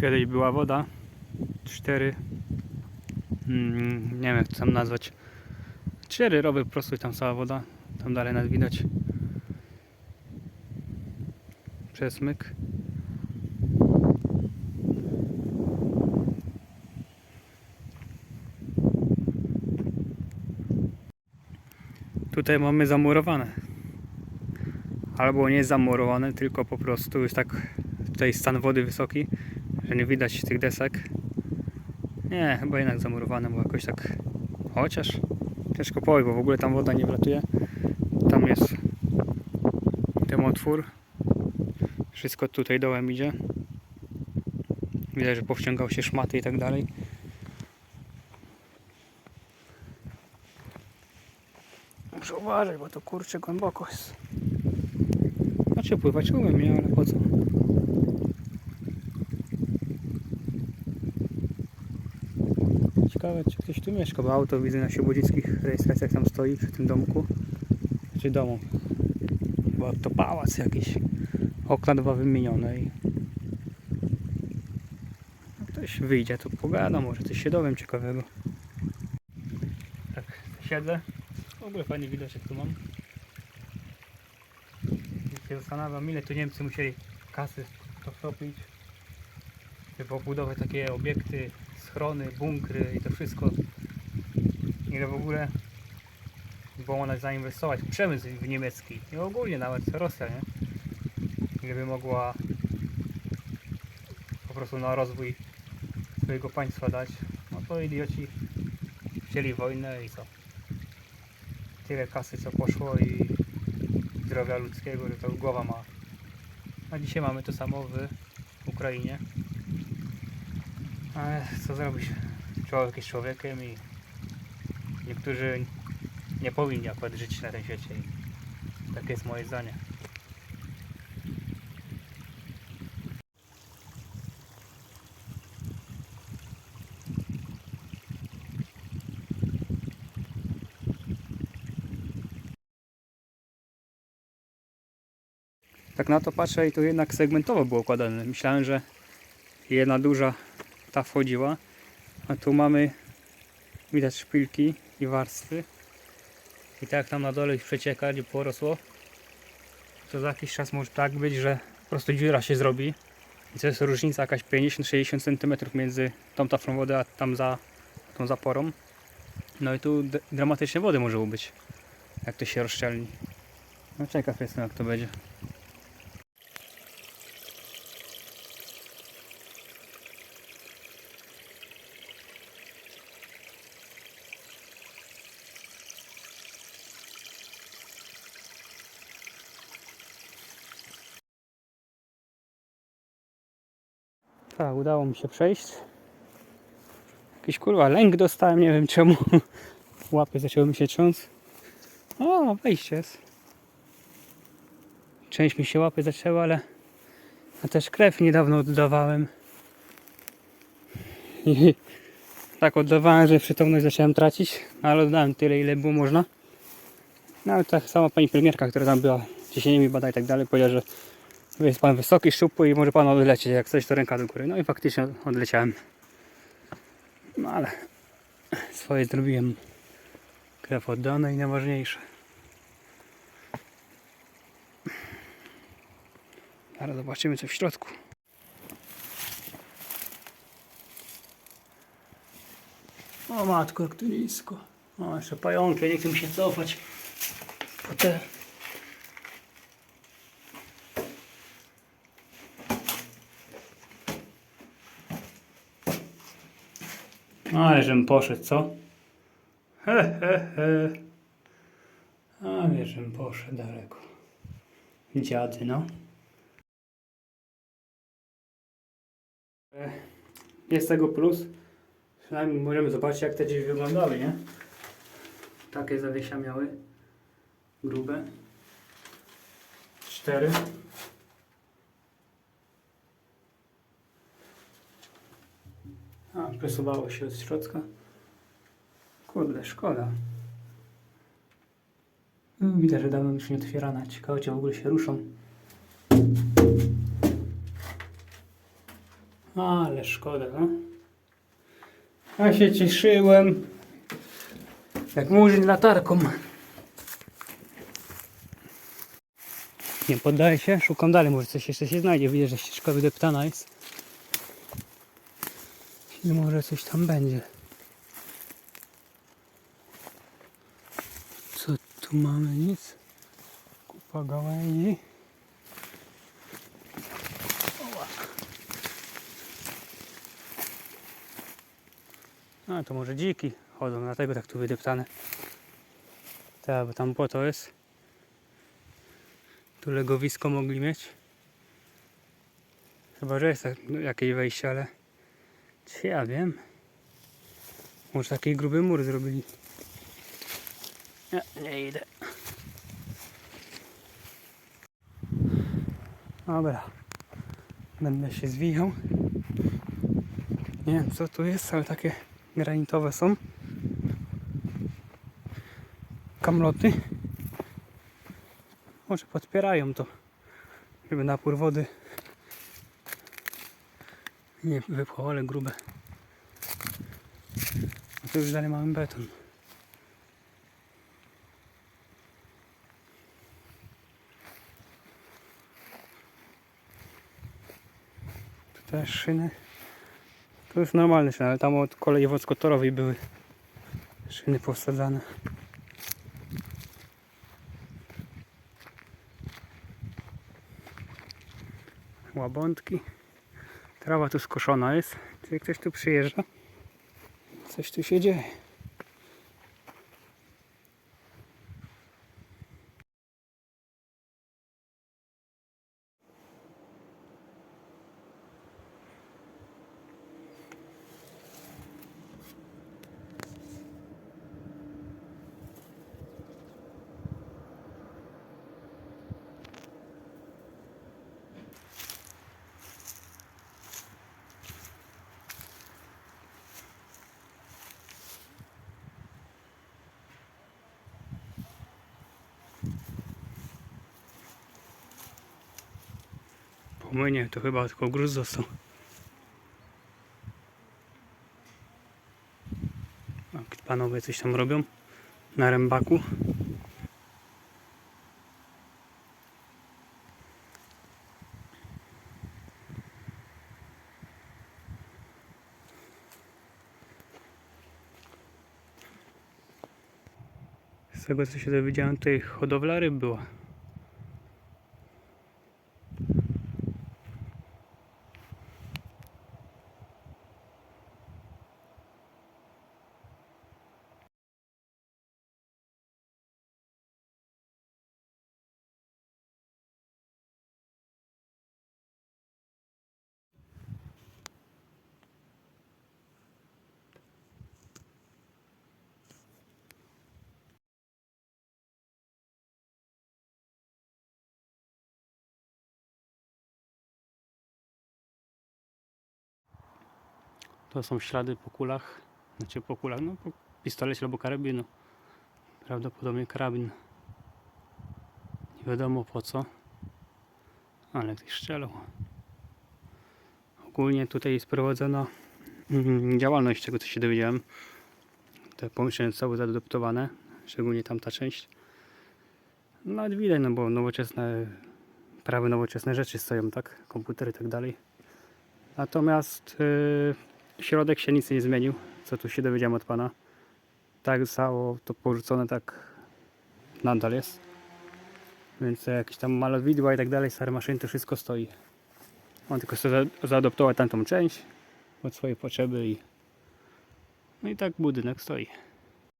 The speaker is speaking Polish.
Kiedyś była woda. Cztery. Mm, nie wiem jak to tam nazwać. Cztery rowy po prostu tam cała woda. Tam dalej nas widać. Przesmyk. Tutaj mamy zamurowane. Albo nie zamurowane, tylko po prostu jest tak tutaj stan wody wysoki, że nie widać tych desek. Nie, chyba jednak zamurowane, bo jakoś tak. Chociaż ciężko powiedzieć, bo w ogóle tam woda nie wlatuje. Tam jest ten otwór. Wszystko tutaj dołem idzie. Widać, że powściągał się szmaty i tak dalej. Muszę uważać, bo to kurczę głęboko jest. Znaczy pływać umiem? Ale po co? Ciekawe, czy ktoś tu mieszka, bo auto widzę na Siebodzickich rejestracjach tam stoi przy tym domku. Czy domu. Chyba to pałac jakiś. Okna dwa wymienione i... Jak ktoś wyjdzie, to pogada, może coś się dowiem ciekawego. Tak, siedzę. W ogóle fajny widoczek tu mam. I się zastanawiam, ile tu Niemcy musieli kasy to wtopić, żeby obudować takie obiekty, schrony, bunkry i to wszystko. Ile w ogóle było można zainwestować w przemysł w niemiecki i ogólnie nawet Rosja, nie? Ile by mogła po prostu na rozwój swojego państwa dać. No to idioci chcieli wojnę i co? Tyle kasy co poszło i zdrowia ludzkiego, że to głowa ma. A dzisiaj mamy to samo w Ukrainie. Ale co zrobić? Człowiek jest człowiekiem i niektórzy nie powinni akurat żyć na tym świecie. I takie jest moje zdanie. Tak na to patrzę i to jednak segmentowo było układane. Myślałem, że jedna duża ta wchodziła, a tu mamy widać szpilki i warstwy. I tak tam na dole już przecieka, gdzie porosło, to za jakiś czas może tak być, że po prostu dziura się zrobi. I to jest różnica jakaś 50-60 cm między tą taflą wody, a tam za tą zaporą. No i tu dramatycznie wody może być, jak to się rozszczelni. No ciekaw jestem jak to będzie. Tak, udało mi się przejść. Jakiś kurwa lęk dostałem, nie wiem czemu. Łapy zaczęły mi się trząc. O, wejście jest. Część mi się łapy zaczęła, ale a też krew niedawno oddawałem. I tak oddawałem, że przytomność zacząłem tracić, no ale oddałem tyle, ile było można. No ale tak sama pani pielęgniarka, która tam była, ciśnienie mi bada i tak dalej, powiedziała, że jest pan wysoki, szczupły i może pan odlecieć, jak coś to ręka do góry. No i faktycznie odleciałem. No ale swoje zrobiłem. Krew oddana i najważniejsze. Zaraz zobaczymy co w środku. O matko, jak tu nisko. O, jeszcze pająki, nie chcę mi się cofać. Po te Ale żem poszedł, co? He, he, he. A wiesz, żem poszedł daleko. Dziady, no. E, Jest tego plus. Przynajmniej możemy zobaczyć, jak te drzwi wyglądały, nie? Takie zawiesia miały. Grube. Cztery. A, przesuwało się od środka. Kurde, szkoda. No, Widać, że dawno już nie otwierana. Ciekawe, czy w ogóle się ruszą. Ale szkoda, no. Ja się cieszyłem. Jak murzyn latarką. Nie poddaję się, szukam dalej, może coś jeszcze się znajdzie. Widzę, że ścieżka wydeptana jest. I może coś tam będzie. Co tu mamy? Nic. Kupa gałęzi. A to może dziki chodzą, dlatego tak tu wydeptane. Tak, bo tam po to jest. Tu legowisko mogli mieć. Chyba, że jest tak- no, jakieś wejście, ale czy ja wiem. Może taki gruby mur zrobili. Nie, nie idę. Dobra. Będę się zwijał. Nie wiem co tu jest, ale takie granitowe są. Kamloty. Może podpierają to, żeby napór wody nie wypchał, ale grube. A tu już dalej mamy beton. Tu też szyny. To jest normalny szyn, ale tam od kolei wąskotorowej były szyny posadzane. Łabądki. Trawa tu skoszona jest. Czyli ktoś tu przyjeżdża. Coś tu się dzieje. Młynie to chyba tylko gruz został. O, Panowie coś tam robią na rębaku. Z tego co się dowiedziałem, tutaj hodowla ryb była. To są ślady po kulach. Znaczy po kulach, no po pistolecie albo karabinu. Prawdopodobnie karabin. Nie wiadomo po co. Ale ktoś strzelał. Ogólnie tutaj jest prowadzona mm, działalność, czego co się dowiedziałem. Te pomieszczenia zostały zaadoptowane. Szczególnie tamta część. No widać, no bo nowoczesne, prawie nowoczesne rzeczy stoją, tak? Komputery i tak dalej. Natomiast yy, środek się nic nie zmienił, co tu się dowiedziałem od pana. Tak zostało to porzucone, tak nadal jest. Więc jakieś tam malowidła i tak dalej, stare maszyny, to wszystko stoi. On tylko chce za- zaadoptować tamtą część pod swoje potrzeby i no i tak budynek stoi.